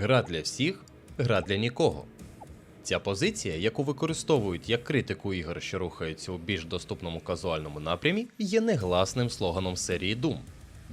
Гра для всіх, гра для нікого. Ця позиція, яку використовують як критику ігор, що рухаються у більш доступному казуальному напрямі, є негласним слоганом серії Doom.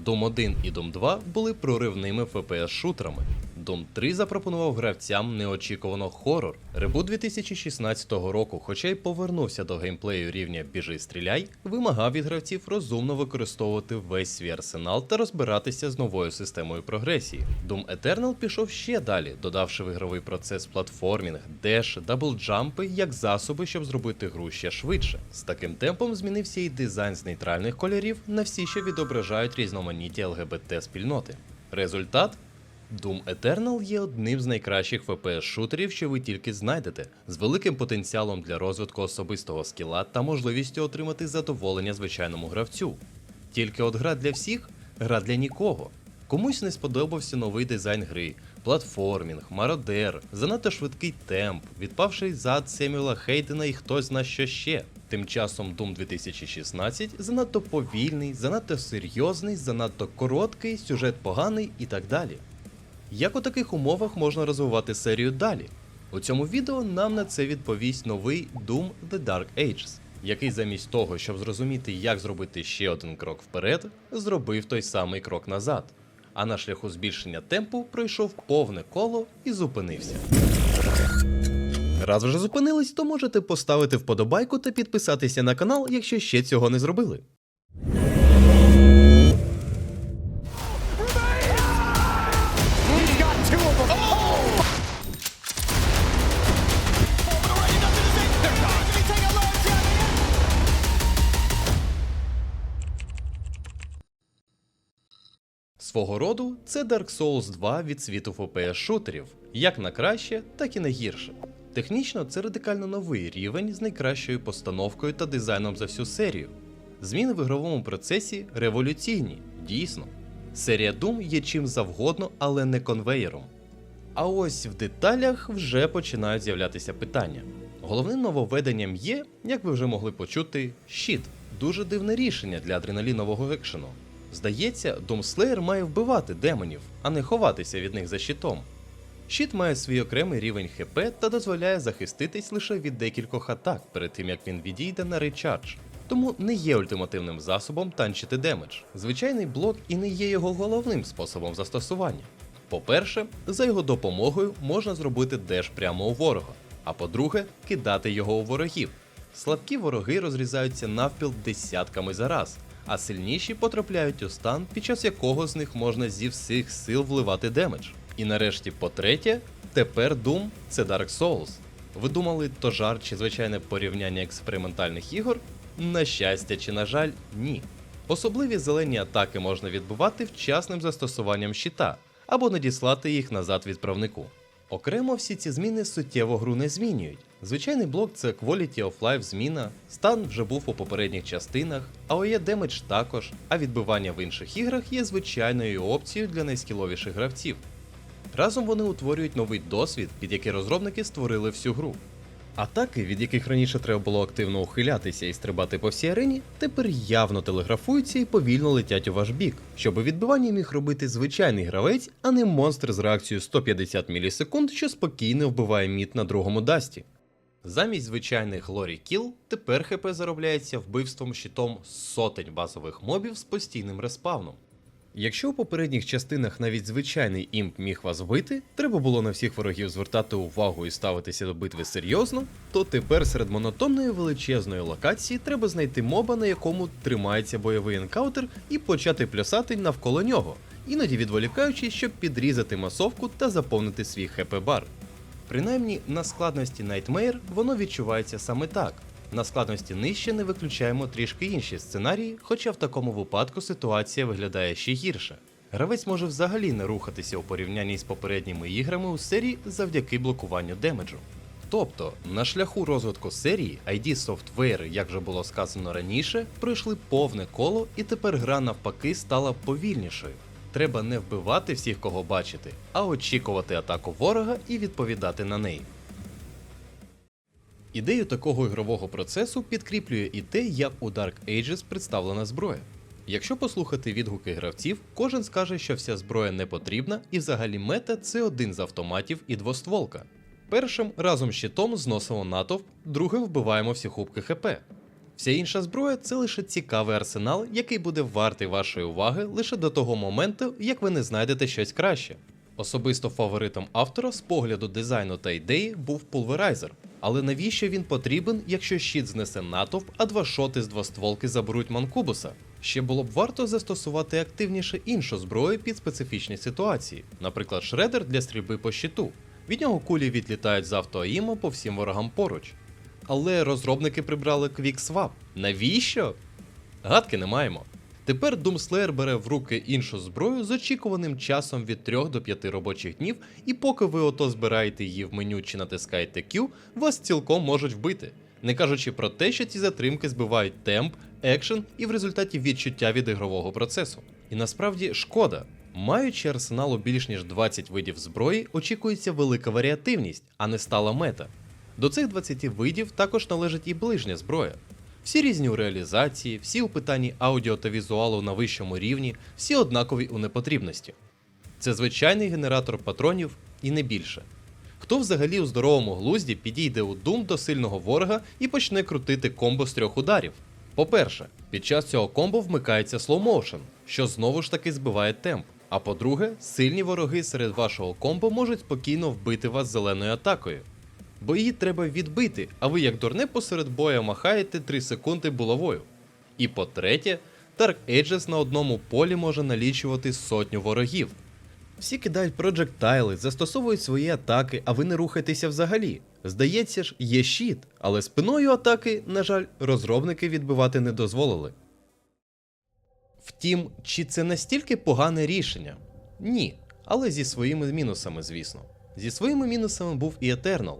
Doom 1 і Doom 2 були проривними FPS-шутерами. Doom 3 запропонував гравцям неочікувано хорор. Ребут 2016 року, хоча й повернувся до геймплею рівня Біжи стріляй, вимагав від гравців розумно використовувати весь свій арсенал та розбиратися з новою системою прогресії. Doom Eternal пішов ще далі, додавши в ігровий процес платформінг, деш, даблджампи як засоби, щоб зробити гру ще швидше. З таким темпом змінився і дизайн з нейтральних кольорів на всі, що відображають різноманіття ЛГБТ спільноти. Результат Doom Eternal є одним з найкращих FPS-шутерів, що ви тільки знайдете, з великим потенціалом для розвитку особистого скіла та можливістю отримати задоволення звичайному гравцю. Тільки от гра для всіх, гра для нікого. Комусь не сподобався новий дизайн гри, платформінг, мародер, занадто швидкий темп, відпавший зад Семюла Хейдена і хтось зна що ще. Тим часом Doom 2016 занадто повільний, занадто серйозний, занадто короткий, сюжет поганий і так далі. Як у таких умовах можна розвивати серію далі? У цьому відео нам на це відповість новий Doom The Dark Ages, який замість того, щоб зрозуміти, як зробити ще один крок вперед, зробив той самий крок назад. А на шляху збільшення темпу пройшов повне коло і зупинився. Раз вже зупинились, то можете поставити вподобайку та підписатися на канал, якщо ще цього не зробили. Свого роду це Dark Souls 2 від світу FPS шутерів, як на краще, так і на гірше. Технічно це радикально новий рівень з найкращою постановкою та дизайном за всю серію. Зміни в ігровому процесі революційні, дійсно. Серія Doom є чим завгодно, але не конвеєром. А ось в деталях вже починають з'являтися питання. Головним нововведенням є, як ви вже могли почути, щит. Дуже дивне рішення для адреналінового екшену. Здається, Doomslayer має вбивати демонів, а не ховатися від них за щитом. Щит має свій окремий рівень ХП та дозволяє захиститись лише від декількох атак перед тим як він відійде на речардж. Тому не є ультимативним засобом танчити демедж. Звичайний блок і не є його головним способом застосування. По-перше, за його допомогою можна зробити деш прямо у ворога, а по-друге, кидати його у ворогів. Слабкі вороги розрізаються навпіл десятками за раз, а сильніші потрапляють у стан, під час якого з них можна зі всіх сил вливати демедж. І нарешті, по-третє, тепер Doom це Dark Souls. Ви думали, то жарт чи звичайне порівняння експериментальних ігор? На щастя чи на жаль, ні. Особливі зелені атаки можна відбувати вчасним застосуванням щита або надіслати їх назад відправнику. Окремо всі ці зміни суттєво гру не змінюють. Звичайний блок це Quality of Life зміна, стан вже був у попередніх частинах, AOE Damage також, а відбивання в інших іграх є звичайною опцією для найскіловіших гравців. Разом вони утворюють новий досвід, під який розробники створили всю гру. Атаки, від яких раніше треба було активно ухилятися і стрибати по всій арені, тепер явно телеграфуються і повільно летять у ваш бік, щоб відбивання міг робити звичайний гравець, а не монстр з реакцією 150 мілісекунд, що спокійно вбиває міт на другому дасті. Замість звичайних Glory Kill тепер ХП заробляється вбивством щитом сотень базових мобів з постійним респавном. Якщо у попередніх частинах навіть звичайний імп міг вас вбити, треба було на всіх ворогів звертати увагу і ставитися до битви серйозно, то тепер серед монотонної величезної локації треба знайти моба, на якому тримається бойовий енкаутер, і почати плясати навколо нього, іноді відволікаючись, щоб підрізати масовку та заповнити свій хп-бар. Принаймні на складності Nightmare воно відчувається саме так. На складності нижче не виключаємо трішки інші сценарії, хоча в такому випадку ситуація виглядає ще гірше. Гравець може взагалі не рухатися у порівнянні з попередніми іграми у серії завдяки блокуванню демеджу. Тобто, на шляху розвитку серії ID Software, як вже було сказано раніше, пройшли повне коло, і тепер гра навпаки стала повільнішою. Треба не вбивати всіх, кого бачити, а очікувати атаку ворога і відповідати на неї. Ідею такого ігрового процесу підкріплює і те, як у Dark Ages представлена зброя. Якщо послухати відгуки гравців, кожен скаже, що вся зброя не потрібна, і взагалі мета це один з автоматів і двостволка. Першим разом з щитом зносимо натовп, другим вбиваємо всі хубки ХП. Вся інша зброя це лише цікавий арсенал, який буде вартий вашої уваги лише до того моменту, як ви не знайдете щось краще. Особисто фаворитом автора з погляду дизайну та ідеї був пулверайзер. Але навіщо він потрібен, якщо щит знесе натовп, а два шоти з двостволки заберуть манкубуса? Ще було б варто застосувати активніше іншу зброю під специфічні ситуації, наприклад, шредер для стрільби по щиту. Від нього кулі відлітають з автоаїма по всім ворогам поруч. Але розробники прибрали квіксвап. Навіщо? Гадки не маємо. Тепер Doomslayer бере в руки іншу зброю з очікуваним часом від 3 до 5 робочих днів, і поки ви ото збираєте її в меню чи натискаєте Q, вас цілком можуть вбити. Не кажучи про те, що ці затримки збивають темп, екшен і в результаті відчуття від ігрового процесу. І насправді шкода. Маючи арсеналу більш ніж 20 видів зброї, очікується велика варіативність, а не стала мета. До цих 20 видів також належить і ближня зброя. Всі різні у реалізації, всі у питанні аудіо та візуалу на вищому рівні, всі однакові у непотрібності. Це звичайний генератор патронів і не більше. Хто взагалі у здоровому глузді підійде у Doom до сильного ворога і почне крутити комбо з трьох ударів? По-перше, під час цього комбо вмикається слоумоушен, що знову ж таки збиває темп. А по-друге, сильні вороги серед вашого комбо можуть спокійно вбити вас зеленою атакою. Бо її треба відбити, а ви як дурне посеред боя махаєте 3 секунди булавою. І по-третє, Dark Ages на одному полі може налічувати сотню ворогів. Всі кидають проджектайли, застосовують свої атаки, а ви не рухаєтеся взагалі. Здається ж, є щит, але спиною атаки, на жаль, розробники відбивати не дозволили. Втім, чи це настільки погане рішення? Ні, але зі своїми мінусами, звісно. Зі своїми мінусами був і Eternal.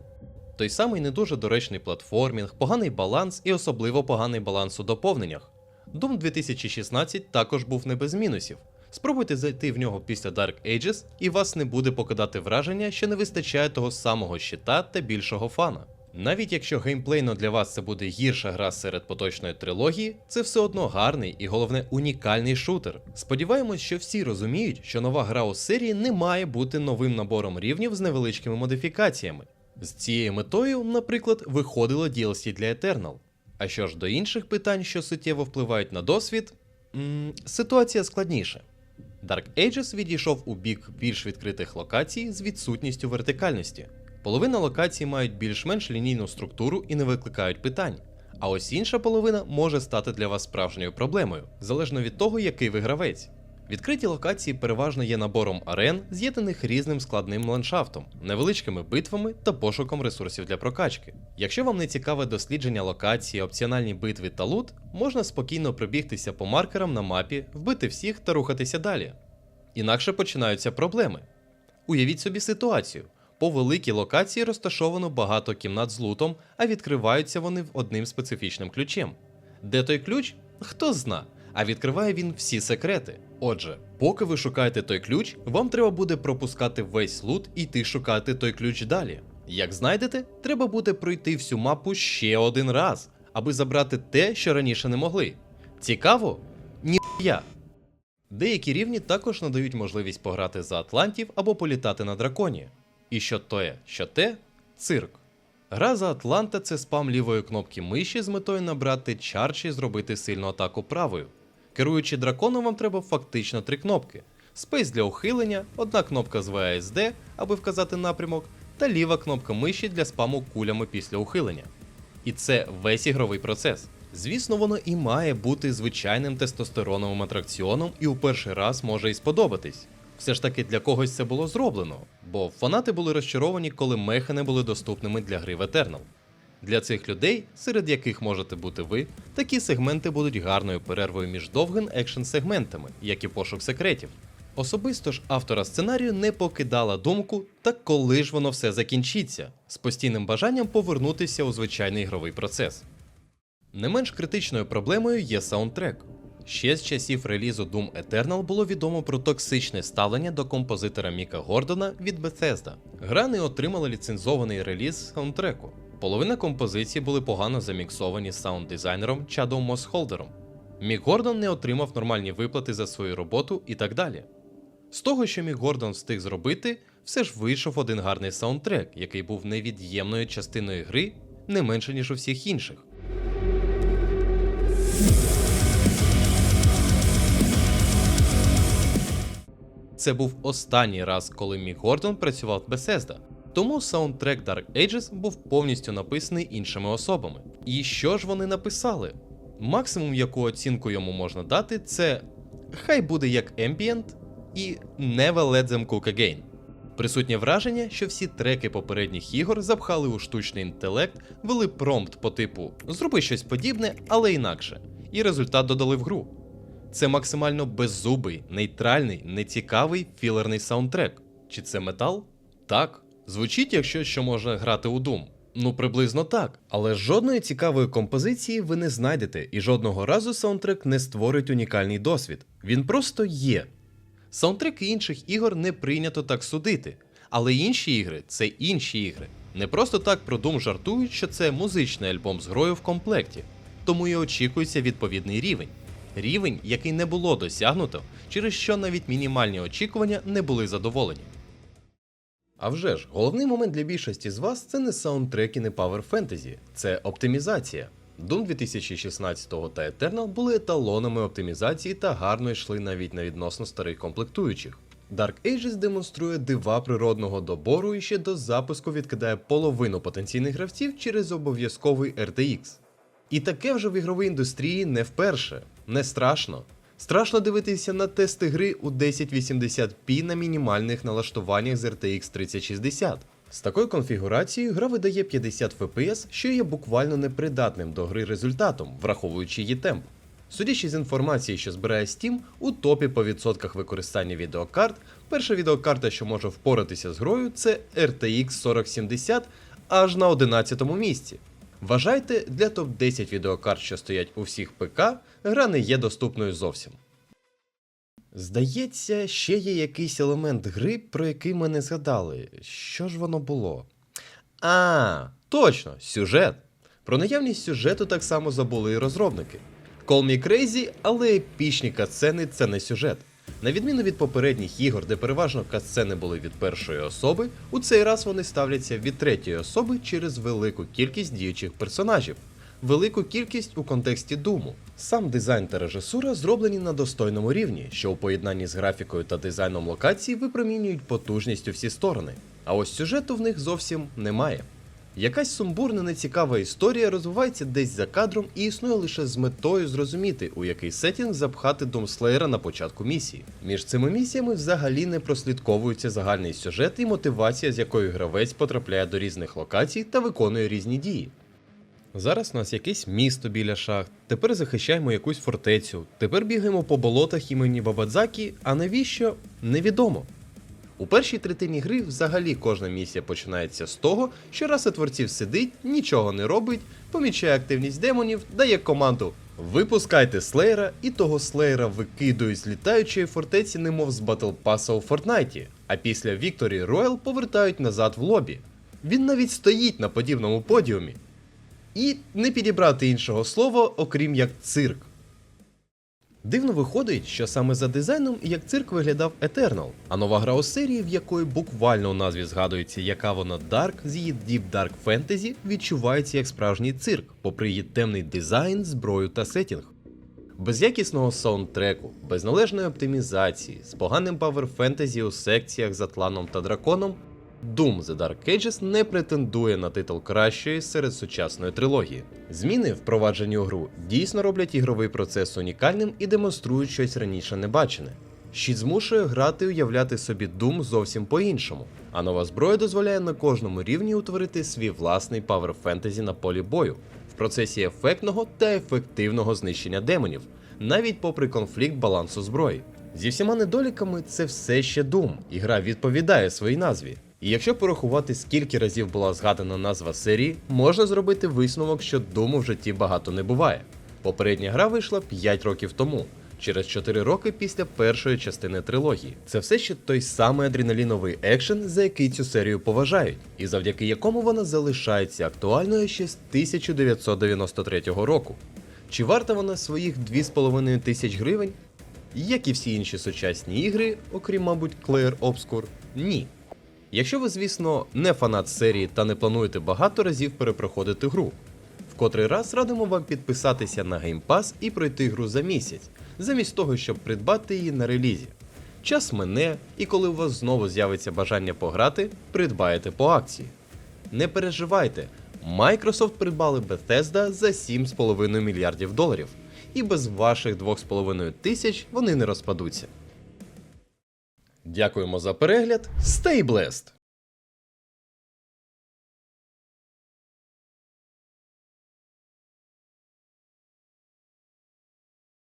Той самий не дуже доречний платформінг, поганий баланс і особливо поганий баланс у доповненнях. Doom 2016 також був не без мінусів. Спробуйте зайти в нього після Dark Ages, і вас не буде покидати враження, що не вистачає того самого щита та більшого фана. Навіть якщо геймплейно для вас це буде гірша гра серед поточної трилогії, це все одно гарний і головне унікальний шутер. Сподіваємось, що всі розуміють, що нова гра у серії не має бути новим набором рівнів з невеличкими модифікаціями. З цією метою, наприклад, виходило DLC для Eternal. А що ж до інших питань, що суттєво впливають на досвід, м- ситуація складніша. Dark Ages відійшов у бік більш відкритих локацій з відсутністю вертикальності. Половина локацій мають більш-менш лінійну структуру і не викликають питань. А ось інша половина може стати для вас справжньою проблемою, залежно від того, який ви гравець. Відкриті локації переважно є набором арен, з'єднаних різним складним ландшафтом, невеличкими битвами та пошуком ресурсів для прокачки. Якщо вам не цікаве дослідження локації, опціональні битви та лут, можна спокійно пробігтися по маркерам на мапі, вбити всіх та рухатися далі. Інакше починаються проблеми. Уявіть собі ситуацію. По великій локації розташовано багато кімнат з лутом, а відкриваються вони одним специфічним ключем. Де той ключ? Хто зна, а відкриває він всі секрети. Отже, поки ви шукаєте той ключ, вам треба буде пропускати весь лут і йти шукати той ключ далі. Як знайдете, треба буде пройти всю мапу ще один раз, аби забрати те, що раніше не могли. Цікаво? Ніхуя. Деякі рівні також надають можливість пограти за Атлантів або політати на драконі. І що те, що те цирк. Гра за Атланта це спам лівої кнопки миші з метою набрати чарч і зробити сильну атаку правою. Керуючи драконом, вам треба фактично три кнопки: Space для ухилення, одна кнопка з VASD, аби вказати напрямок, та ліва кнопка миші для спаму кулями після ухилення. І це весь ігровий процес. Звісно, воно і має бути звичайним тестостероновим атракціоном і у перший раз може і сподобатись. Все ж таки для когось це було зроблено, бо фанати були розчаровані, коли мехи не були доступними для гри в Eternal. Для цих людей, серед яких можете бути ви, такі сегменти будуть гарною перервою між довгим екшн сегментами, як і пошук секретів. Особисто ж автора сценарію не покидала думку, так коли ж воно все закінчиться, з постійним бажанням повернутися у звичайний ігровий процес. Не менш критичною проблемою є саундтрек. Ще з часів релізу Doom Eternal було відомо про токсичне ставлення до композитора Міка Гордона від Bethesda. Гра не отримала ліцензований реліз саундтреку. Половина композицій були погано заміксовані саунд-дизайнером Чадом Мосхолдером. Мік Гордон не отримав нормальні виплати за свою роботу і так далі. З того, що Мік Гордон встиг зробити, все ж вийшов один гарний саундтрек, який був невід'ємною частиною гри не менше, ніж у всіх інших. Це був останній раз, коли Мік Гордон працював в Bethesda. Тому саундтрек Dark Ages був повністю написаний іншими особами. І що ж вони написали? Максимум, яку оцінку йому можна дати, це хай буде як Ambient і Never Let Them Cook Again. Присутнє враження, що всі треки попередніх ігор запхали у штучний інтелект, вели промпт по типу зроби щось подібне, але інакше, і результат додали в гру. Це максимально беззубий, нейтральний, нецікавий філерний саундтрек. Чи це метал? Так. Звучить як щось, що може грати у Doom. Ну, приблизно так. Але жодної цікавої композиції ви не знайдете, і жодного разу саундтрек не створить унікальний досвід. Він просто є. Саундтреки інших ігор не прийнято так судити. Але інші ігри це інші ігри. Не просто так про Doom жартують, що це музичний альбом з грою в комплекті, тому і очікується відповідний рівень. Рівень, який не було досягнуто, через що навіть мінімальні очікування не були задоволені. А вже ж, головний момент для більшості з вас це не саундтрек і не Power Fantasy, це оптимізація. Doom 2016 та Eternal були еталонами оптимізації та гарно йшли навіть на відносно старих комплектуючих. Dark Ages демонструє дива природного добору і ще до запуску відкидає половину потенційних гравців через обов'язковий RTX. І таке вже в ігровій індустрії не вперше. Не страшно. Страшно дивитися на тести гри у 1080p на мінімальних налаштуваннях з RTX 3060. З такою конфігурацією гра видає 50 FPS, що є буквально непридатним до гри результатом, враховуючи її темп. Судячи з інформації, що збирає Steam, у топі по відсотках використання відеокарт, перша відеокарта, що може впоратися з грою, це RTX 4070 аж на 11 місці. Вважайте, для топ-10 відеокарт, що стоять у всіх ПК, гра не є доступною зовсім. Здається, ще є якийсь елемент гри, про який ми не згадали. Що ж воно було? А, точно, сюжет. Про наявність сюжету так само забули і розробники. Call Me Crazy, але епічні катсцени це не сюжет. На відміну від попередніх ігор, де переважно катсцени були від першої особи, у цей раз вони ставляться від третьої особи через велику кількість діючих персонажів, велику кількість у контексті думу. Сам дизайн та режисура зроблені на достойному рівні, що у поєднанні з графікою та дизайном локацій випромінюють потужність у всі сторони. А ось сюжету в них зовсім немає. Якась сумбурна нецікава історія розвивається десь за кадром і існує лише з метою зрозуміти, у який сетінг запхати Домслеєра на початку місії. Між цими місіями взагалі не прослідковується загальний сюжет і мотивація, з якою гравець потрапляє до різних локацій та виконує різні дії. Зараз у нас якесь місто біля шахт, тепер захищаємо якусь фортецю, тепер бігаємо по болотах імені Бабадзакі, а навіщо невідомо. У першій третині гри взагалі кожна місія починається з того, що раса творців сидить, нічого не робить, помічає активність демонів, дає команду Випускайте слеєра, і того слеєра викидують з літаючої фортеці, немов з Батл Паса у Фортнайті, а після Вікторі Роял повертають назад в лобі. Він навіть стоїть на подібному подіумі. І не підібрати іншого слова, окрім як цирк. Дивно виходить, що саме за дизайном і як цирк виглядав Eternal, а нова гра у серії, в якої буквально у назві згадується, яка вона Dark з її Deep Dark Fantasy, відчувається як справжній цирк, попри її темний дизайн, зброю та сетінг. Без якісного саундтреку, без належної оптимізації, з поганим павер фентезі у секціях з Атланом та Драконом, Doom The Dark Ages не претендує на титул кращої серед сучасної трилогії. Зміни, впроваджені у гру, дійсно роблять ігровий процес унікальним і демонструють щось раніше не бачене. Щит змушує грати і уявляти собі Doom зовсім по-іншому, а нова зброя дозволяє на кожному рівні утворити свій власний павер фентезі на полі бою в процесі ефектного та ефективного знищення демонів, навіть попри конфлікт балансу зброї. Зі всіма недоліками це все ще Doom, і гра відповідає своїй назві. І якщо порахувати, скільки разів була згадана назва серії, можна зробити висновок, що Думу в житті багато не буває. Попередня гра вийшла 5 років тому, через 4 роки після першої частини трилогії. Це все ще той самий адреналіновий екшен, за який цю серію поважають, і завдяки якому вона залишається актуальною ще з 1993 року. Чи варта вона своїх 2,5 тисяч гривень? Як і всі інші сучасні ігри, окрім, мабуть, Clair Obscur, ні. Якщо ви, звісно, не фанат серії та не плануєте багато разів перепроходити гру, в котрий раз радимо вам підписатися на Game Pass і пройти гру за місяць, замість того, щоб придбати її на релізі. Час мине, і коли у вас знову з'явиться бажання пограти, придбаєте по акції. Не переживайте, Microsoft придбали Bethesda за 7,5 мільярдів доларів, і без ваших 2,5 тисяч вони не розпадуться. Дякуємо за перегляд. Stay blessed!